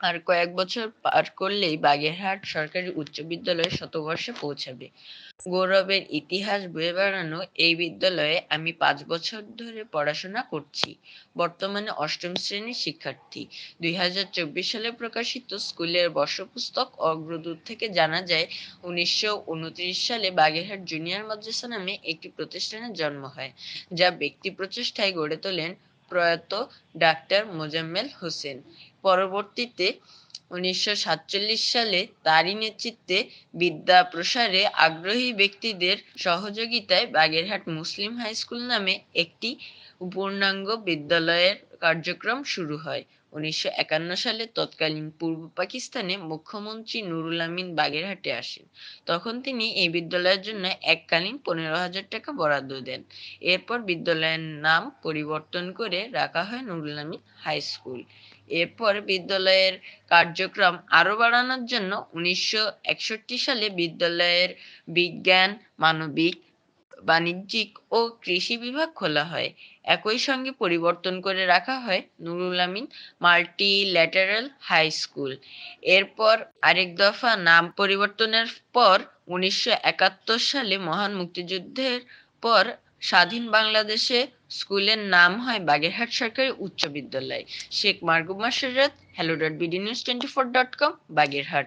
আর কয়েক বছর পার করলেই বাগেরহাট সরকারি উচ্চ বিদ্যালয় শতবর্ষে পৌঁছাবে। গৌরবের ইতিহাস বয়ে বেড়ানো এই বিদ্যালয়ে আমি পাঁচ বছর ধরে পড়াশোনা করছি। বর্তমানে অষ্টম শ্রেণির শিক্ষার্থী। দুই হাজার চব্বিশ সালে প্রকাশিত স্কুলের বর্ষপুস্তক অগ্রদূত থেকে জানা যায়, উনিশশো উনত্রিশ সালে বাগেরহাট জুনিয়র মাদ্রাসা নামে একটি প্রতিষ্ঠানের জন্ম হয়, যা ব্যক্তি প্রচেষ্টায় গড়ে তোলেন প্রয়াত ডাক্তার মোজাম্মেল হোসেন। পরবর্তীতে উনিশশো সাতচল্লিশ সালে তারই নেতৃত্বে বিদ্যা প্রসারে আগ্রহী ব্যক্তিদের সহযোগিতায় বাগেরহাট মুসলিম হাই স্কুল নামে একটি পূর্ণাঙ্গ বিদ্যালয়ের কার্যক্রম শুরু হয়। উনিশশো একান্ন সালে তৎকালীন পূর্ব পাকিস্তানে মুখ্যমন্ত্রী নুরুল আমিন বাগেরহাটে আসেন। তখন তিনি এই বিদ্যালয়ের জন্য এককালীন পনেরো হাজার টাকা বরাদ্দ দেন। এরপর বিদ্যালয়ের নাম পরিবর্তন করে রাখা হয় নুরুল আমিন হাই স্কুল। এরপর বিদ্যালয়ের কার্যক্রম আরও বাড়ানোর জন্য উনিশশো একষট্টি সালে বিদ্যালয়ের বিজ্ঞান, মানবিক বাণিজ্যিক ও কৃষি বিভাগ খোলা হয়। একই সঙ্গে পরিবর্তন করে রাখা হয় Nurul Amin multi lateral high school. এরপর আরেক দফা নাম পরিবর্তনের পর উনিশশো একাত্তর সালে মহান মুক্তিযুদ্ধের পর স্বাধীন বাংলাদেশে স্কুলের নাম হয় বাগেরহাট সরকারি উচ্চ বিদ্যালয়। Sheikh Marguma Shariat hello dot BD news twenty four dot com Bagerhat.